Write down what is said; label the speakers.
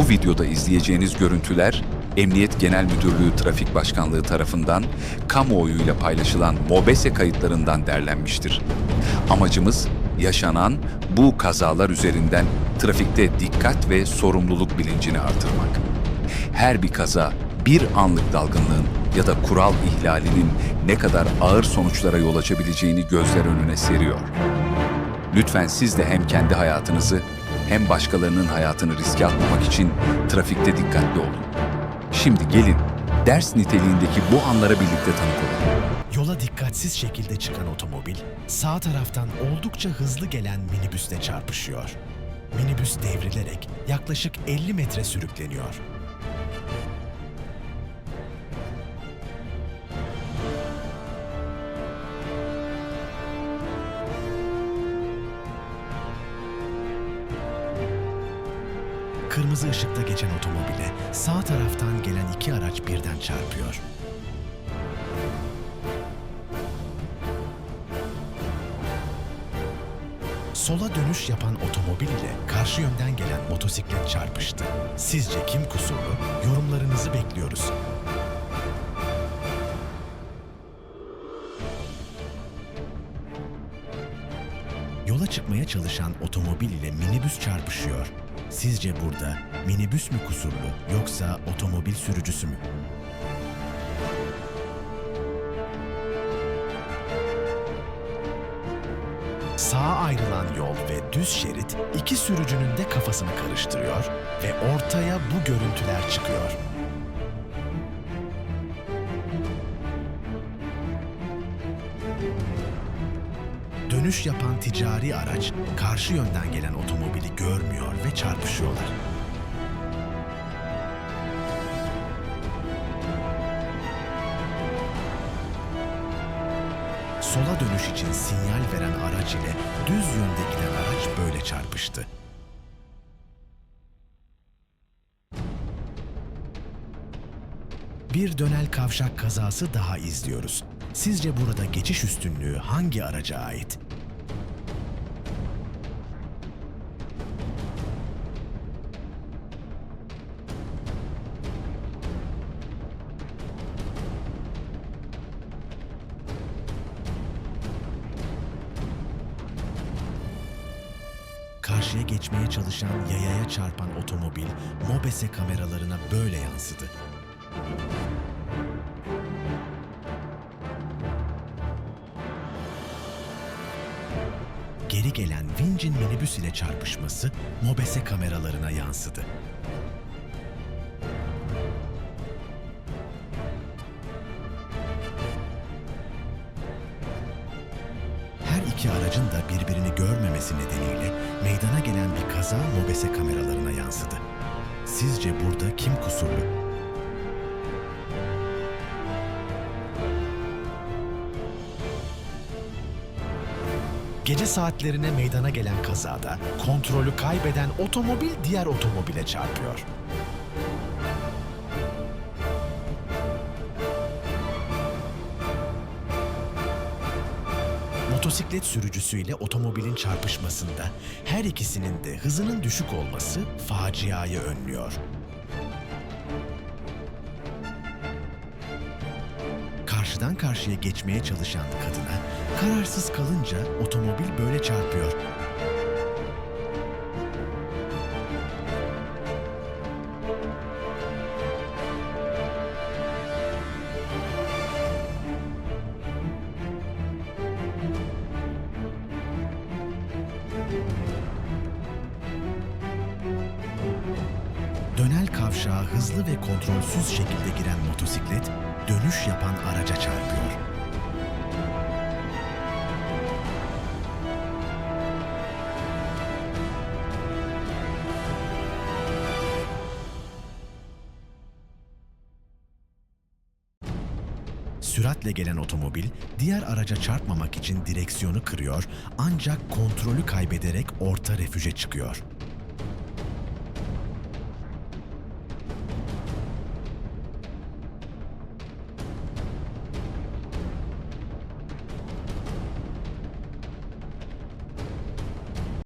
Speaker 1: Bu videoda izleyeceğiniz görüntüler Emniyet Genel Müdürlüğü Trafik Başkanlığı tarafından kamuoyuyla paylaşılan MOBESE kayıtlarından derlenmiştir. Amacımız yaşanan bu kazalar üzerinden trafikte dikkat ve sorumluluk bilincini artırmak. Her bir kaza bir anlık dalgınlığın ya da kural ihlalinin ne kadar ağır sonuçlara yol açabileceğini gözler önüne seriyor. Lütfen siz de hem kendi hayatınızı hem başkalarının hayatını riske atmamak için trafikte dikkatli olun. Şimdi gelin ders niteliğindeki bu anlara birlikte tanık olalım.
Speaker 2: Yola dikkatsiz şekilde çıkan otomobil sağ taraftan oldukça hızlı gelen minibüsle çarpışıyor. Minibüs devrilerek yaklaşık 50 metre sürükleniyor. Kırmızı ışıkta geçen otomobile sağ taraftan gelen iki araç birden çarpıyor. Sola dönüş yapan otomobil ile karşı yönden gelen motosiklet çarpıştı. Sizce kim kusurlu? Yorumlarınızı bekliyoruz. Yola çıkmaya çalışan otomobil ile minibüs çarpışıyor. Sizce burada minibüs mü kusurlu yoksa otomobil sürücüsü mü? Sağa ayrılan yol ve düz şerit iki sürücünün de kafasını karıştırıyor ve ortaya bu görüntüler çıkıyor. Dönüş yapan ticari araç karşı yönden gelen otomobili görmüyor ve çarpışıyorlar. Sola dönüş için sinyal veren araç ile düz yönde giden araç böyle çarpıştı. Bir dönel kavşak kazası daha izliyoruz. Sizce burada geçiş üstünlüğü hangi araca ait? Karşıya geçmeye çalışan yayaya çarpan otomobil MOBESE kameralarına böyle yansıdı. Geri gelen Vinc'in minibüs ile çarpışması MOBESE kameralarına yansıdı. İki aracın da birbirini görmemesi nedeniyle meydana gelen bir kaza MOBESE kameralarına yansıdı. Sizce burada kim kusurlu? Gece saatlerine meydana gelen kazada kontrolü kaybeden otomobil diğer otomobile çarpıyor. Motosiklet sürücüsüyle otomobilin çarpışmasında her ikisinin de hızının düşük olması faciayı önlüyor. Karşıdan karşıya geçmeye çalışan kadına kararsız kalınca otomobil böyle çarpıyor. Dönel kavşağa hızlı ve kontrolsüz şekilde giren motosiklet dönüş yapan araca çarpıyor. Süratle gelen otomobil diğer araca çarpmamak için direksiyonu kırıyor ancak kontrolü kaybederek orta refüje çıkıyor.